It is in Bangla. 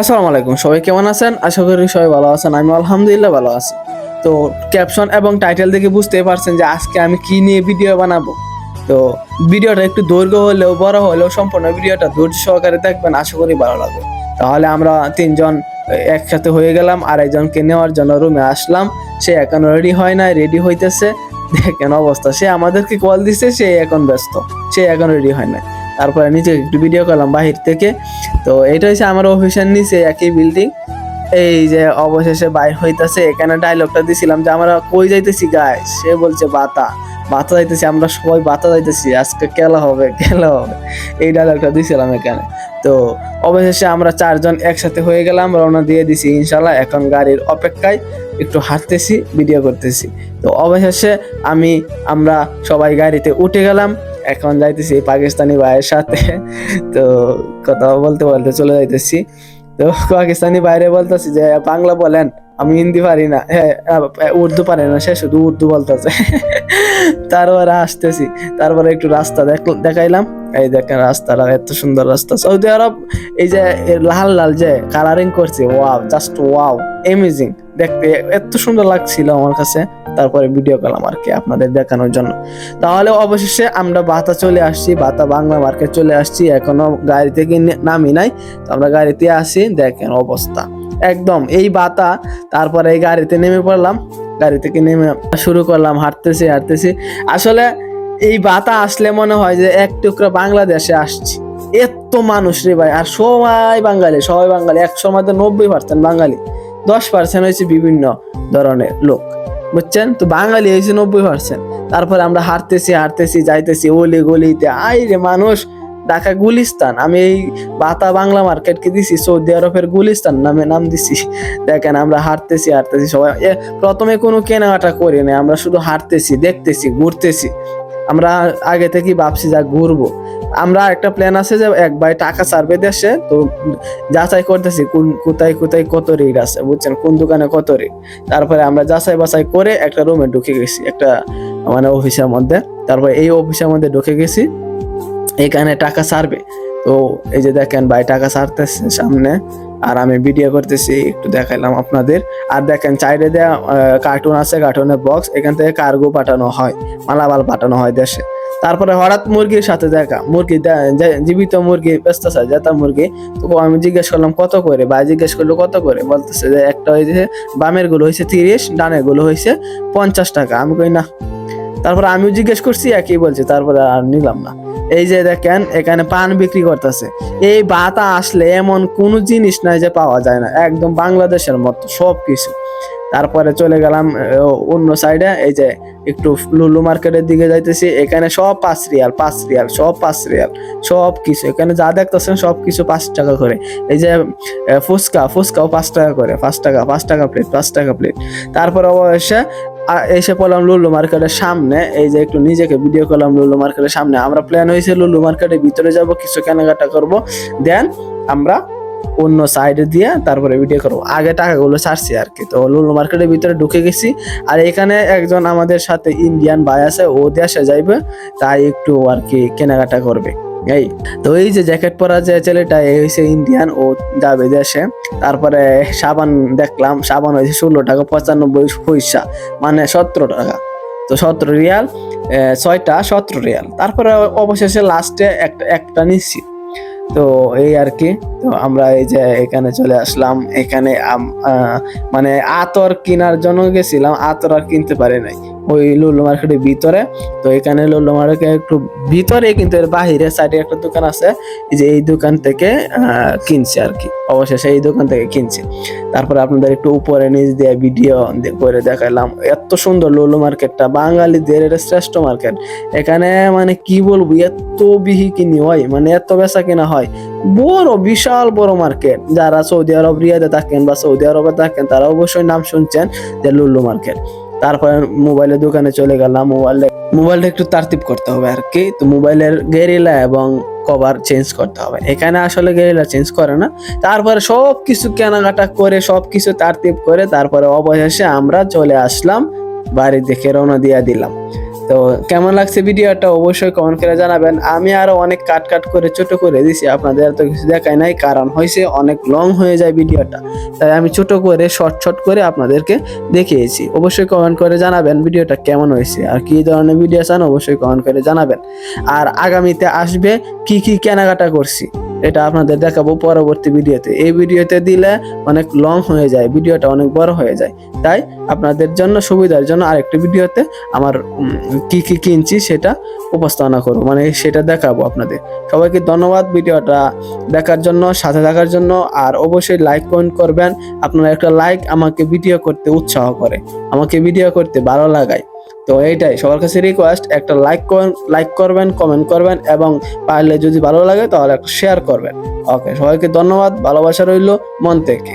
আসসালামু আলাইকুম, সবাই কেমন আছেন? আশা করি সবাই ভালো আছেন আমি আলহামদুলিল্লাহ ভালো আছি। তো ক্যাপশন এবং টাইটেল দেখে বুঝতেই পারছেন যে আজকে আমি কি নিয়ে ভিডিও বানাবো। তো ভিডিওটা একটু দৈর্ঘ্য হলেও, বড় হলেও সম্পূর্ণ ভিডিওটা ধৈর্য সহকারে দেখবেন, আশা করি ভালো লাগবে। তাহলে আমরা তিনজন একসাথে হয়ে গেলাম আর একজনকে নেওয়ার জন্য রুমে আসলাম। সে এখন রেডি হয় নাই রেডি হইতেছে। দেখেন অবস্থা, সে আমাদেরকে কল দিছে, সে এখন ব্যস্ত, সে এখন রেডি হয় নাই। তারপরে নিচে একটু ভিডিও করলাম বাহির থেকে। তো এটা হচ্ছে আমার অফিসের নিচে একই বিল্ডিং এই যে অবশেষে বাইর হইতাছে, এখানে ডায়লগটা দিছিলাম যে, আমরা কই যাইতেছি গায়ে সে বলছে, বাতা। বাতা যাইতেছি, আমরা সবাই বাতা যাইতেছি, আজকে খেলা হবে খেলা হবে। এই ডায়লগটা দিছিলাম এখানে। তো অবশেষে আমরা চারজন একসাথে হয়ে গেলাম, রওনা দিয়ে দিছি ইনশাল্লাহ এখন গাড়ির অপেক্ষায় একটু হাঁটতেছি ভিডিও করতেছি। তো অবশেষে আমি, আমরা সবাই গাড়িতে উঠে গেলাম। এখন যাইতেছি পাকিস্তানি ভাইয়ের সাথে। তো কথা বলতে বলতে চলে যাইতেছি। তো পাকিস্তানি বাইরে বলতেছি যে, বাংলা বলেন, আমি হিন্দি পারি না। হ্যাঁ উর্দু পারি না সে, শুধু উর্দু বলতেছে। তারপরে আসতেছি। তারপরে একটু রাস্তা দেখ- দেখাইলাম। এই দেখেন রাস্তাটা, এত সুন্দর রাস্তা। সৌদি আরব, এই যে লাল লাল যে কালারিং করছে ওয়াও জাস্ট ওয়াও এমেজিং দেখতে এত সুন্দর লাগছিল আমার কাছে। তারপরে ভিডিও করলাম আর কি আপনাদের দেখানোর জন্য। তাহলে অবশেষে আমরা বাতা চলে আসছি, বাতা বাংলা মার্কেট চলে আসছি। এখনও গাড়ি থেকে নামি নাই? তো আমরা গাড়িতে আসি, দেখেন অবস্থা। একদম এই বাতা, তারপরে এই গাড়িতে নেমে পড়লাম। গাড়ি থেকে নেমে শুরু করলাম, হাঁটতেছি হাঁটতেছি। আসলে এই বাতা আসলে মনে হয় যে এক টুকরা বাংলাদেশে আসছি। এত মানুষ রে ভাই, আর সবাই বাঙালি সবাই বাঙালি। একশোর মধ্যে নব্বই পার্সেন্ট বাঙালি, দশ পার্সেন্ট হয়েছে বিভিন্ন ধরনের লোক। বুঝছেন? তো বাঙালি হয়েছে নব্বই পার্সেন্ট তারপরে আমরা হারতেছি হারতেছি, যাইতেছি অলি গলিতে। আই রে মানুষ, ঢাকা গুলিস্তান। আমি এই বাতা বাংলা মার্কেটকে দিছি, সৌদি আরবের গুলিস্তান নামে নাম দিছি। দেখেন আমরা হাঁটতেছি হাঁটতেছি সবাই। প্রথমে কোনো কেনাকাটা করি না আমরা শুধু হাঁটতেছি দেখতেছি, ঘুরতেছি। আমরা আগে থেকেই ভাবছি যা ঘুরবো। আমরা একটা প্ল্যান আছে যে এক ভাই টাকা সার্ভে দেশে তো যাচাই করতেছি কোন, কোথায় কোথায় কত রেট আছে, বুঝছেন? কোন দোকানে কত রেট তারপরে আমরা যাচাই বাছাই করে একটা রুমে ঢুকে গেছি, একটা মানে অফিসের মধ্যে। তারপরে এই অফিসের মধ্যে ঢুকে গেছি, এখানে টাকা সারবে তো এই যে দেখেন ভাই টাকা সারতেছে সামনে, আর আমি ভিডিও করতেছি, একটু দেখাইলাম আপনাদের। আর দেখেন চাইডে দেওয়া কার্টুন আছে কার্টুনের বক্স এখান থেকে কার্গো পাঠানো হয়, মালামাল পাঠানো হয় দেশে। তারপরে হঠাৎ মুরগির সাথে দেখা, মুরগি জীবিত মুরগি, ব্যস্ত আছে, জেতা মুরগি তো আমি জিজ্ঞেস করলাম, কত করে? ভাই জিজ্ঞেস করল, কত করে? বলতেছে যে, একটা হয়েছে বামেরগুলো হয়েছে তিরিশ, ডানেরগুলো হয়েছে পঞ্চাশ টাকা। আমি কই, না। তারপরে আমিও জিজ্ঞেস করছি, একই বলছে, তারপরে আর নিলাম না। এই যে দেখেন, এখানে পান বিক্রি করতেছে। এই বাতা আসলে এমন কোনো জিনিস নাই যে পাওয়া যায় না। একদম বাংলাদেশের মতো সব কিছু তারপরে চলে গেলাম অন্য সাইডে এই যে একটু লুলু মার্কেটের দিকে যাইতেছি, এখানে সব পাঁচ রিয়াল পাঁচ রিয়াল, সব পাঁচ রিয়াল, সব কিছু। এখানে যা দেখতেছেন সব কিছু পাঁচ টাকা করে। এই যে ফুচকা, ফুচকাও পাঁচ টাকা করে, পাঁচ টাকা পাঁচ টাকা প্লেট পাঁচ টাকা প্লেট তারপরে অবশ্যই এসে পড়লাম লুলু মার্কেটের সামনে। এই যে একটু নিজেকে ভিডিও করলাম লুলু মার্কেটের সামনে। আমরা প্ল্যান হয়েছে লুলু মার্কেটের ভিতরে যাব, কিছু কেনাকাটা করব। দেন আমরা অন্য সাইডে দিয়ে তারপরে ভিডিও করব। আগে টাকাগুলো ছাড়ছি আর কি। তো লুলু মার্কেটের ভিতরে ঢুকে গেছি। আর এখানে একজন আমাদের সাথে ইন্ডিয়ান ভাই আছে, ও দেশে যাইবে, তাই একটু আর কি কেনাকাটা করবে। এই, তো এই যে জ্যাকেট পরা যে ছেলেটা এই হয়েছে ইন্ডিয়ান ও যাবে দেশে। তারপরে সাবান দেখলাম, সাবান হয়েছে ষোলো টাকা, পঁচানব্বই পয়সা মানে সতেরো টাকা। তো সতেরো রিয়াল ছয়টা সতেরো রিয়াল। তারপরে অবশেষে লাস্টে একটা একটা নিচ্ছি। তো এই আর কি। তো আমরা এই যে এখানে চলে আসলাম, এখানে মানে আতর কেনার জন্য গেছিলাম, আতর আর কিনতে পারি নাই। ওই লুলু মার্কেটের ভিতরে, তো এখানে লুলু মার্কেট একটু ভিতরে কিন্তু এর বাহিরে সাইডে একটা দোকান আছে যে এই দোকান থেকে কিনছি আর কি। অবশেষে এই দোকান থেকে কিনছে। তারপরে আপনাদের একটু উপরে নিচ দিয়ে ভিডিও করে দেখাইলাম এত সুন্দর লুলু মার্কেটটা, বাঙালিদের এটা শ্রেষ্ঠ মার্কেট। এখানে মানে কি বলব, এত বিহি কিনি হয় মানে এত বেচা কিনা হয়। বড়, বিশাল, বড় মার্কেট যারা সৌদি আরব, রিয়াদে থাকেন বা সৌদি আরবে থাকেন, তারা অবশ্যই নাম শুনছেন যে লুল্লু মার্কেট তারপরে মোবাইলের দোকানে চলে গেলাম মোবাইলে মোবাইলটা একটু তারতিব করতে হবে আর কি। তো মোবাইলের গেরিলা এবং কভার চেঞ্জ করতে হবে। এখানে আসলে গেরিলা চেঞ্জ করে না। তারপরে সব কিছু কেনাকাটা করে সব কিছু তারতিব করে, তারপরে অবশেষে আমরা চলে আসলাম বাড়ি দেখে রওনা দিয়ে দিলাম। তো কেমন লাগছে ভিডিওটা অবশ্যই কমেন্ট করে জানাবেন। আমি আরও অনেক কাট কাট করে, ছোট করে দিছি, আপনাদের এত কিছু দেখাই নাই, কারণ হয়েছে অনেক লং হয়ে যায় ভিডিওটা। তাই আমি ছোট করে শর্ট শর্ট করে আপনাদেরকে দেখিয়েছি। অবশ্যই কমেন্ট করে জানাবেন ভিডিওটা কেমন হয়েছে আর কি ধরনের ভিডিও চান অবশ্যই কমেন্ট করে জানাবেন। আর আগামীতে আসবে কি কি কেনাকাটা করছি। এটা আপনাদের দেখাবো পরবর্তী ভিডিওতে। এই ভিডিওতে দিলে অনেক লং হয়ে যায়, ভিডিওটা অনেক বড় হয়ে যায়। তাই আপনাদের জন্য, সুবিধার জন্য আরেকটি ভিডিওতে আমার কি কি কিনছি সেটা উপস্থাপনা করব মানে সেটা দেখাবো আপনাদের। সবাইকে ধন্যবাদ ভিডিওটা দেখার জন্য, সাথে থাকার জন্য, আর অবশ্যই লাইক কমেন্ট করবেন। আপনারা একটা লাইক আমাকে ভিডিও করতে উৎসাহ করে, আমাকে ভিডিও করতে ভালো লাগায়। তো এইটাই, সবার কাছে রিকোয়েস্ট একটা লাইক করেন লাইক করবেন কমেন্ট করবেন এবং পারলে যদি ভালো লাগে তাহলে একটা শেয়ার করবেন। ওকে সবাইকে ধন্যবাদ, ভালোবাসা রইল মন থেকে।